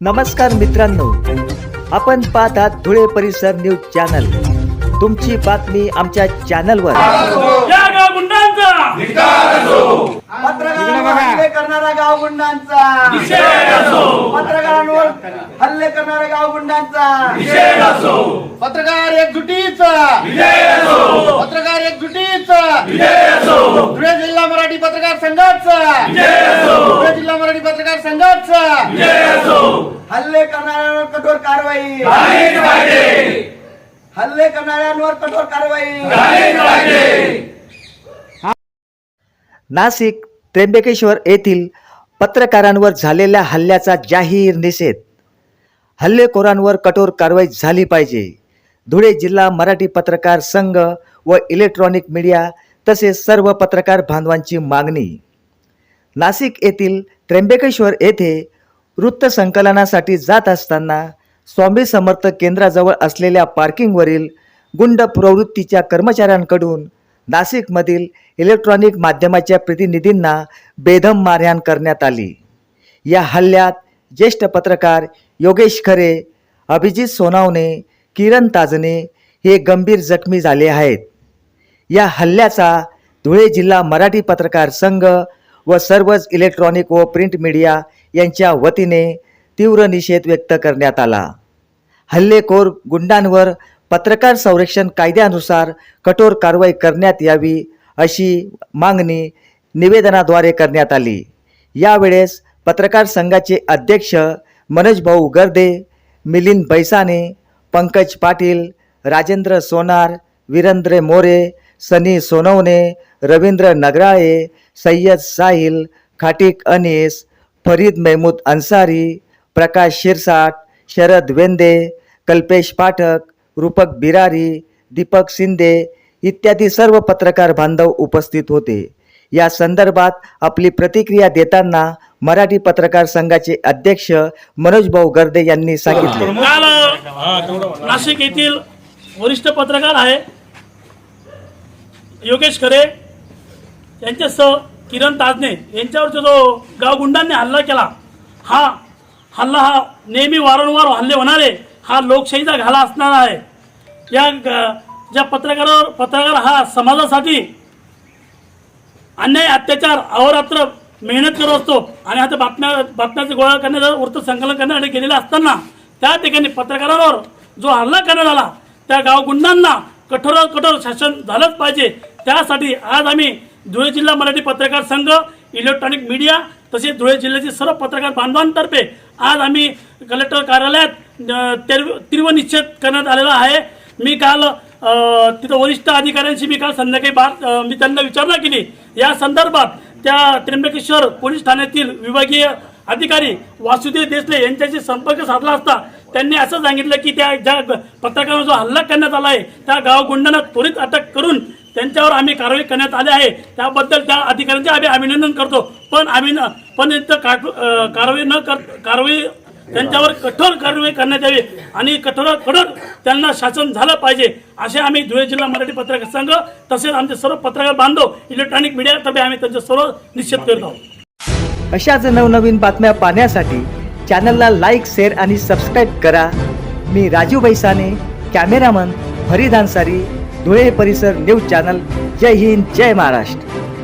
नमस्कार मित्रांनो. आपण पाहत आहात धुळे परिसर न्यूज चॅनल. तुमची बातमी आमच्या चॅनलवर. पत्रकारांवर हल्ले करणाऱ्या गाव गुंडांचा. पत्रकारांवर हल्ले करणाऱ्या गाव गुंडांचा. पत्रकार एकजुटीचा. पत्रकार एकजुटीचा. धुळे जिल्हा मराठी पत्रकार संघाचा. हल्ले करणाऱ्यांवर कठोर कारवाई. हल्ले करणाऱ्यांवर कठोर कारवाई. नाशिक त्र्यंबकेश्वर येथील पत्रकारांवर झालेल्या हल्ल्याचा जाहीर निषेध. हल्लेखोरांवर कठोर कारवाई झाली पाहिजे. धुळे जिल्हा मराठी पत्रकार संघ व इलेक्ट्रॉनिक मीडिया तसेच सर्व पत्रकार बांधवांची मागणी. नाशिक येथील त्र्यंबकेश्वर येथे वृत्त संकलनासाठी जात असताना स्वामी समर्थ केंद्राजवळ असलेल्या पार्किंगवरील गुंड प्रवृत्तीच्या कर्मचाऱ्यांकडून नाशिकमधील इलेक्ट्रॉनिक माध्यमाच्या प्रतिनिधींना बेदम मारहाण करण्यात आली. या हल्ल्यात ज्येष्ठ पत्रकार योगेश खरे अभिजित सोनावणे किरण ताजने हे गंभीर जखमी झाले आहेत. या हल्ल्याचा धुळे जिल्हा मराठी पत्रकार संघ व सर्वच इलेक्ट्रॉनिक व प्रिंट मीडिया यांच्या वतीने तीव्र निषेध व्यक्त करण्यात आला. हल्लेखोर गुंडांवर पत्रकार संरक्षण कायद्यानुसार कठोर कारवाई करण्यात यावी अशी मागणी निवेदनाद्वारे करण्यात आली. यावेळेस पत्रकार संघाचे अध्यक्ष मनोज भाऊ गर्दे मिलिंद बैसाने पंकज पाटील राजेंद्र सोनार वीरेंद्र मोरे सनी सोनवणे रवींद्र नगराळे सय्यद साहिल खाटिक अनिस फरीद मेहमूद अन्सारी प्रकाश शिरसाट शरद वेंदे कल्पेश पाठक रूपक बिरारी दीपक शिंदे इत्यादी सर्व पत्रकार बांधव उपस्थित होते. या संदर्भात आपली प्रतिक्रिया देताना मराठी पत्रकार संघाचे अध्यक्ष मनोज भाऊ गर्दे यांनी सांगितले. नाशिक येथील वरिष्ठ पत्रकार आहे. योगेश खरे यांच्यासह किरण ताजने यांच्यावरचा जो गावगुंडांनी हल्ला केला हा हल्ला हा नेहमी वारंवार हल्ले होणारे हा लोकशाहीचा घाला असणार आहे. या ज्या पत्रकारावर पत्रकार हा समाजासाठी अन्याय अत्याचार अहोरात्र मेहनत करत असतो आणि आता बातम्या बातम्याचे गोळा करण्याचं वृत्त संकलन करण्यासाठी गेलेला असताना त्या ठिकाणी पत्रकारावर जो हल्ला करण्यात आला त्या गावगुंडांना कठोर कठोर शासन झालंच पाहिजे. त्यासाठी आज आम्ही धुळे जिल्हा मराठी पत्रकार संघ इलेक्ट्रॉनिक मीडिया तसेच धुळे जिल्ह्याचे सर्व पत्रकार बांधवांतर्फे आज आम्ही कलेक्टर कार्यालयात तीव्र निश्चित करण्यात आलेला आहे. मी काल तिथं वरिष्ठ अधिकाऱ्यांशी मी काल संध्याकाळी बात मी त्यांना विचारणा केली. या संदर्भात त्या त्र्यंबकेश्वर पोलीस ठाण्यातील विभागीय अधिकारी वासुदेव देसले यांच्याशी संपर्क साधला असता त्यांनी असं सांगितलं की त्या ज्या पत्रकारांचा जो हल्ला करण्यात आला आहे त्या गावगुंडांना त्वरित अटक करून त्यांच्यावर आम्ही कारवाई करण्यात आली आहे. त्याबद्दल त्या अधिकाऱ्यांचे आम्ही अभिनंदन करतो. पण आम्ही न- पण इथं कारवाई न कर कारवाई त्यांच्यावर कठोर कारवाई करण्यात यावी आणि कठोर कडक त्यांना शासन झालं पाहिजे असे आम्ही धुळे जिल्हा मराठी पत्रकार संघ तसेच आमचे सर्व पत्रकार बांधव इलेक्ट्रॉनिक मीडिया तर्फे आम्ही त्यांचे सर्व निश्चित करत आहोत. अशाच नवनवीन बातम्या पाहण्यासाठी चॅनलला लाईक शेअर आणि सबस्क्राईब करा. मी राजू बैसाने कॅमेरामन फरीद अन्सारी. धुळे परिसर न्यूज चॅनल. जय हिंद जय महाराष्ट्र.